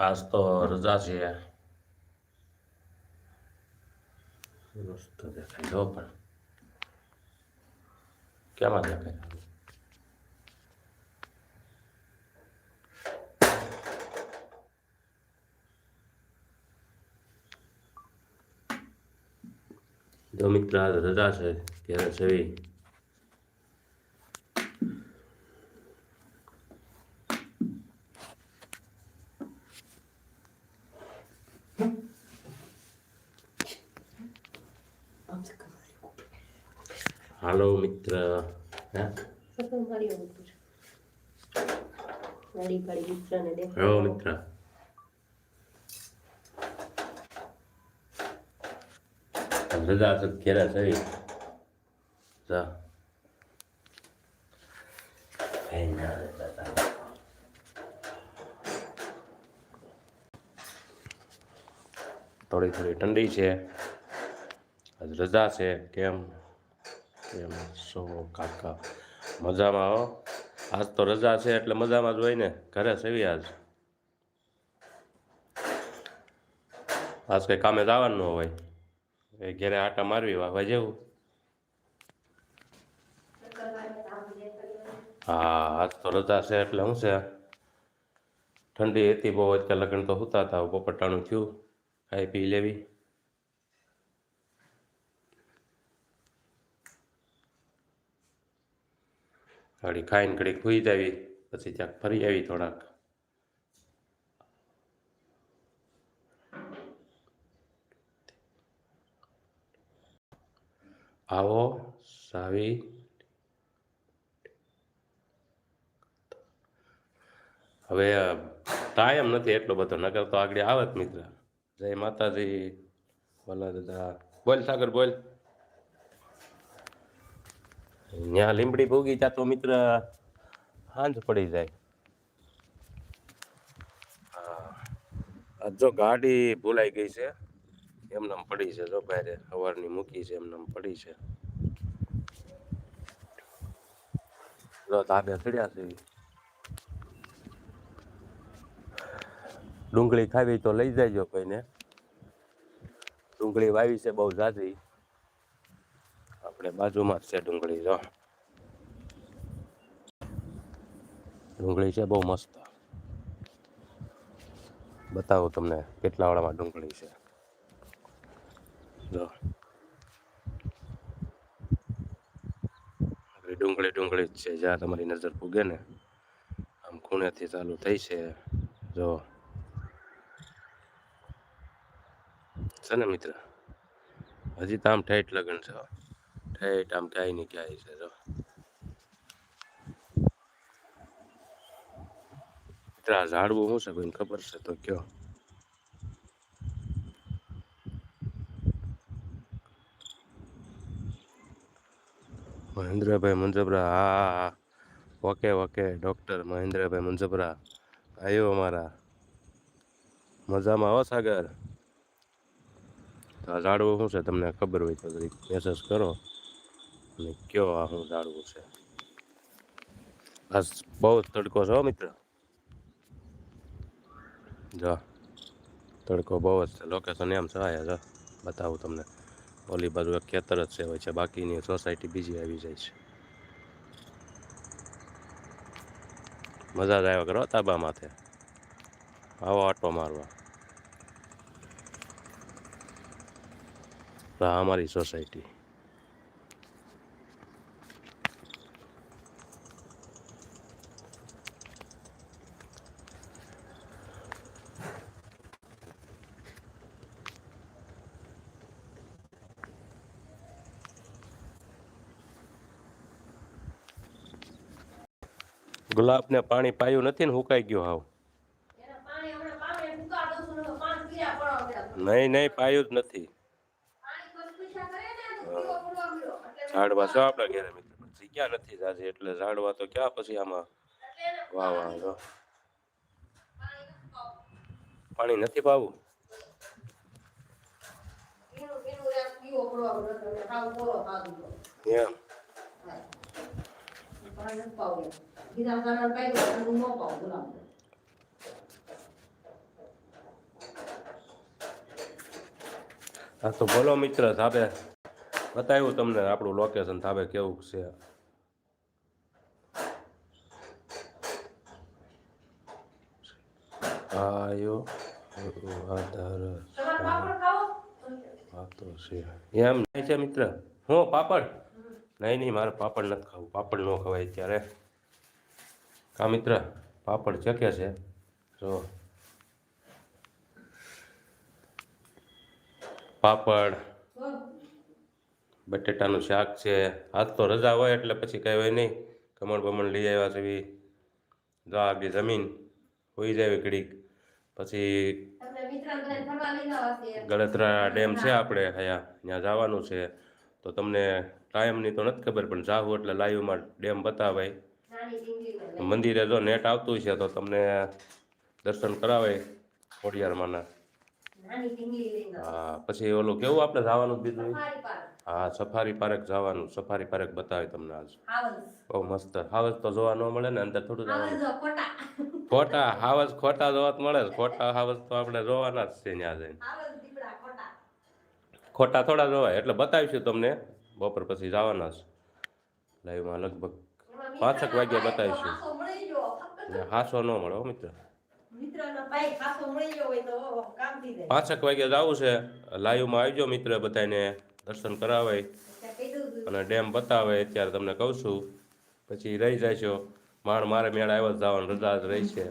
આજ તો રજા છે મસ્ત દેખાય જો પણ કેમાં દેખાય જો મિત્ર રજા છે ત્યારે હાલો મિત્ર હે મિત્ર રજા તો ઘેરા સેવી જા થોડી થોડી ઠંડી છે આજ રજા છે કેમ કેમ સો કાકા? મજામાં હો? આજ તો રજા છે એટલે મજામાં જ હોય ને? ઘરે સેવી આજ? આજ કંઈ કામે જવાનું હોય? એ ઘેરે આટા મારવી વાવા જેવું? હા, આજ તો રજા છે એટલે શું છે? ઠંડી હતી બહુ, અત્યારે લગ્ન તો હોતા હતા બપટાણું થયું, ખાઈ પી લેવી. ઘડી ખાઈને ઘડી સુઈ જવી, પછી ક્યાંક ફરી આવી થોડાક. આવો, સાવી. હવે ટાઈમ નથી એટલો બધો નગર તો આગળ આવત મિત્ર. જય માતાજી. બોલા દાદા. બોલ સાગર, બોલ. ત્યાં લીમડી ભોગી જા તો મિત્ર હાંજ પડી જાય. જો ગાડી ભૂલાઈ ગઈ છે. એમને પડી છે જો ભાઈ સવારની મૂકી છે એમને પડી છે. જો ધાબે ચડ્યા છે. ડુંગળી ખાવી તો લઈ જાયજો કોઈને. ડુંગળી વાવી છે બહુ ઝાઝી. આપણે બાજુમાં જ છે ડુંગળી, જો. ડુંગળી છે, બહુ મસ્ત. બતાવું તમને કેટલા વાળામાં ડુંગળી છે. જો. ડુંગળી ડુંગળી જ છે, જ્યાં તમારી નજર પૂગે ને, આમ ખૂણેથી ચાલુ થઈ છે, જો. છે ને મિત્ર? હજી તો આમ ઠેઠ લગ્ન છે. ઠેઠ આમ ક્યાંય ને ક્યાંય છે, જો. આ ઝાડવું શું છે, કોઈને ખબર છે તો કયો. મહેન્દ્રભાઈ મુંજબરા હા હા okay okay doctor Mahendrabhai Munjbara આવ્યો અમારા. મજામાં હો, સાગર? તો આ ઝાડવું શું છે, તમને ખબર હોય તો મેસેજ કરો. અને કયો આ હું ઝાડવું છે? આ બહુ તડકો છે મિત્ર. જો, તડકો બહુ જ છે. લોકેશન એમ છે, આયા જો, બતાવું તમને. ઓલી બાજુ એક ખેતર જ છે, હોય છે. બાકીની સોસાયટી બીજી આવી જાય છે. મજા જ આવ્યા કરો તાબા માથે. આવો આટો મારવા. આ અમારી સોસાયટી ગુલાબને પાણી પાયું નથી ને હુકાઈ ગયો હાવ. નહીં નહીં પાયું જ નથી. ઝાડવા છો આપણા ઘરે મિત્ર જગ્યા નથી જાજી એટલે ઝાડવા તો ક્યાં પછી આમાં વાહ વાહ જો. પાણી નથી પાવું. એમ. Vidasaran હા તો ભલો મિત્ર થાબે બતાવ્યું તમને આપણું લોકેશન થાબે કેવું છે. આયો આધાર વાતો છે. એમ નહીં છે મિત્ર. હું પાપડ? નહીં નહીં મારે પાપડ નથી ખાવું. પાપડ ન ખવાય ત્યારે કા મિત્ર પાપડ ચકે છે. જો. પાપડ. બટેટાનું શાક છે. આજ તો રજા હોય એટલે પછી કઈ હોય નહીં. કમણ બમણ લઈ આવ્યા છે બી. જો આગળ જમીન હોઈ જાય ઘડીક. પછી ગળતરા ડેમ છે આપણે હયા ત્યાં જવાનું છે. તો તમને ટાઈમની તો નથી ખબર પણ જાવું એટલે લાઈવમાં ડેમ બતાવાય. મંદિરે જો નેટ આવતું છે તો તમને દર્શન કરાવે ખોડિયારમાંના. હા, પછી ઓલું કેવું આપણે જવાનું બીજું? હા, સફારી પાર્ક જવાનું, સફારી પાર્ક બતાવે તમને આજ. બહુ મસ્ત. હાવજ તો જોવા ન મળે ને, અંદર થોડું જવાનું જો ખોટા હાવસ ખોટા જોવા જ મળે ખોટા હાવજ તો આપણે જોવાના જ છે ત્યાં જઈને. ખોટા થોડા જોવાય, એટલે બતાવીશું તમને. બપોર પછી જવાના છે લાઈવમાં લગભગ પાંચેક વાગ્યા બતાવીશું. હાસો ન મળે હો મિત્ર. પાંચક વાગ્યા જવું છે. લાઈવમાં આવજો મિત્ર બધાને દર્શન કરાવાય. છું. અને ડેમ બતાવે. અત્યારે તમને કહું છું. પછી રહી જશો માણ મારે મેળા આવ્યો જવાનું. રજા જ રહી છે.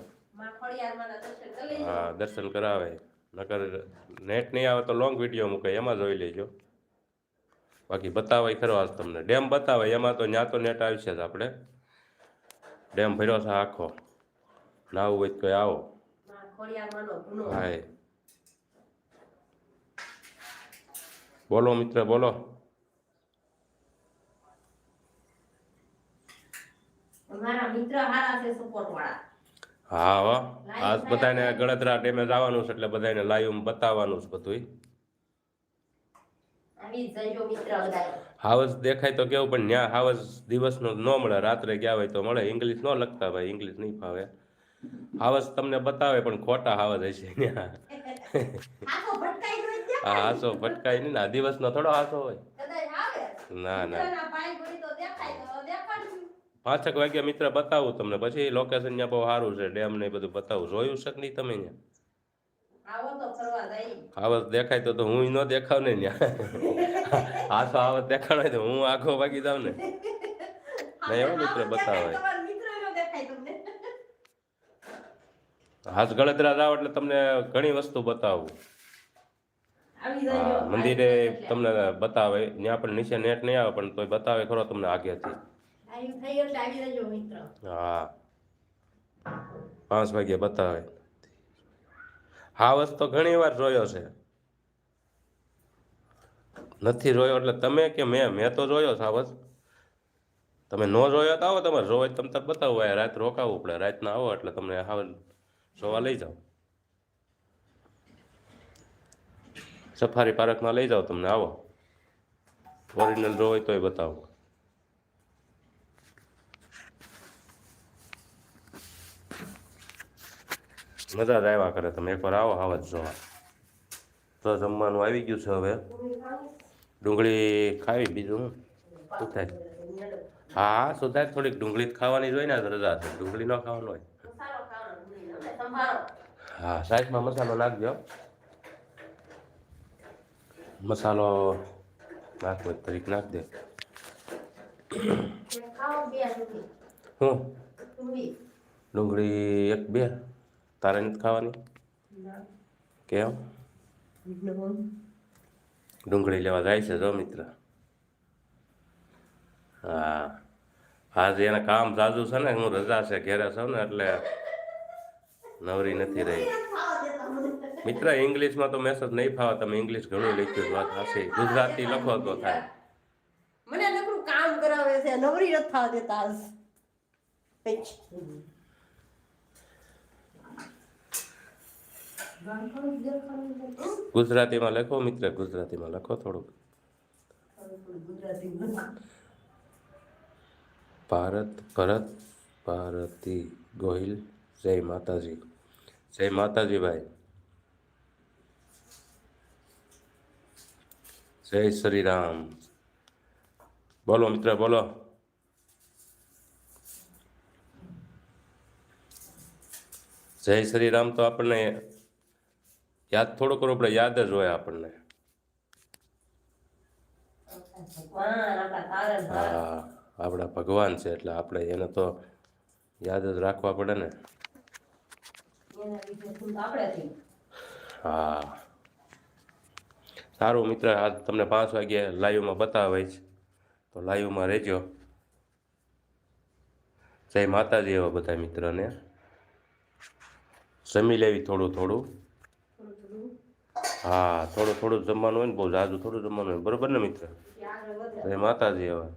હા દર્શન કરાવે. નકર નેટ નહીં આવે તો લોંગ વીડિયો મૂકે. એમાં જોઈ લેજો. બાકી બતાવે ખરો આજ તમને. ડેમ બતાવે. એમાં તો ત્યાં તો નેટ આવશે જ આપણે. ડેમ ભર્યો છે આખો નાવું હોય તો આવો હા બોલો મિત્ર બોલો હા હો. આજ બધાને ગળતરા ડેમે જવાનું છે એટલે બધાને લાઈવ બતાવવાનું છે બધું આવી જજો મિત્ર બધાય. હાવસ દેખાય તો કેવું પણ ન્યા હાવસ દિવસનો ન મળે રાત્રે ગયા હોય તો મળે. ઇંગ્લિશ ન લખતા ભાઈ ઇંગ્લિશ નહીં ફાવે. હાવસ તમને બતાવે પણ ખોટા હાવસ હશે ન્યા. આ હાસો ભટકાય નહીં ને આ દિવસનો થોડો હાસો હોય. ના ના. પાંચેક વાગ્યા મિત્ર બતાવું તમને પછી લોકેશન ત્યાં બહુ સારું છે ડેમ ને બધું બતાવું. જોયું છે કે નહીં તમે ત્યાં હાવસ દેખાય તો તો હું ન દેખાવ ને ત્યાં હાસો હાવસ દેખાડો હોય તો હું આખો વાગી જાઉં ને. નહીં એવો મિત્ર બતાવે. હાસ હાથ ગળતરા જાવ એટલે તમને ઘણી વસ્તુ બતાવું. હા મંદિરે તમને બતાવે ત્યાં પણ નીચે નેટ નહીં આવે પણ તોય બતાવે ખરો તમને આગેથી આવી આવી હા. પાંચ વાગ્યા બતાવે. હા વસ્તુ ઘણી વાર જોયો છે. નથી જોયો એટલે તમે કે મેં મેં તો જોયો હાવસ તમે ન જોયો તો આવો તમારે જોવો તમે તાર બતાવો રાત રોકાવવું પડે, રાતના આવો એટલે તમને હાવ જોવા લઈ જાઓ. સફારી પાર્કમાં લઈ જાઓ તમને, આવો. ઓરિજિનલ હોય તોય બતાવો. મજા જ આવ્યા કરે તમે, એકવાર આવો આવા જ જોવા. તો જમવાનું આવી ગયું છે હવે. ડુંગળી ખાવી બીજું શું થાય? હા શું થાય? થોડીક ડુંગળી જ ખાવાની જોઈએ ને રજા ડુંગળી ન ખાવાનું હોય. હા સાઈડમાં મસાલો નાખજો. મસાલો નાખવો તરીક નાખ દે. હું? ડુંગળી ડુંગળી એક બે. તારે નથી ખાવાની? કેમ? ડુંગળી લેવા જાય છે જો મિત્ર હા આજે એને કામ જાજુ છે ને હું રજા છે ઘેરે છું ને એટલે નવરી નથી રહી મિત્ર ઇંગ્લિશમાં તો મેસેજ નહીં ફાવે તમે ઇંગ્લિશ ઘણું લખ્યું વાત હશે ગુજરાતી લખો તો થાય મને નકરું કામ કરાવે છે નવરી નથી દેતા ગુજરાતીમાં લખો મિત્ર ગુજરાતીમાં લખો થોડુંક ભારત ભરત ભારતી ગોહિલ જય માતાજી જય માતાજી ભાઈ જય શ્રી રામ બોલો મિત્ર બોલો જય શ્રી રામ તો આપણને યાદ થોડો કરો આપણે યાદ જ હોય આપણને. હા, આપણા ભગવાન છે એટલે આપણે એને તો યાદ જ રાખવા પડે ને. હા. સારું મિત્ર, આ તમને પાંચ વાગે લાઈવમાં બતાવીશ. તો લાઈવમાં રહેજો. જય માતાજી એવા બધા મિત્રને. જમી લેવી થોડું થોડું. હા થોડું થોડું જમવાનું હોય ને બહુ જાજુ થોડું જમવાનું હોય. બરોબર ને મિત્ર? જય માતાજી એવા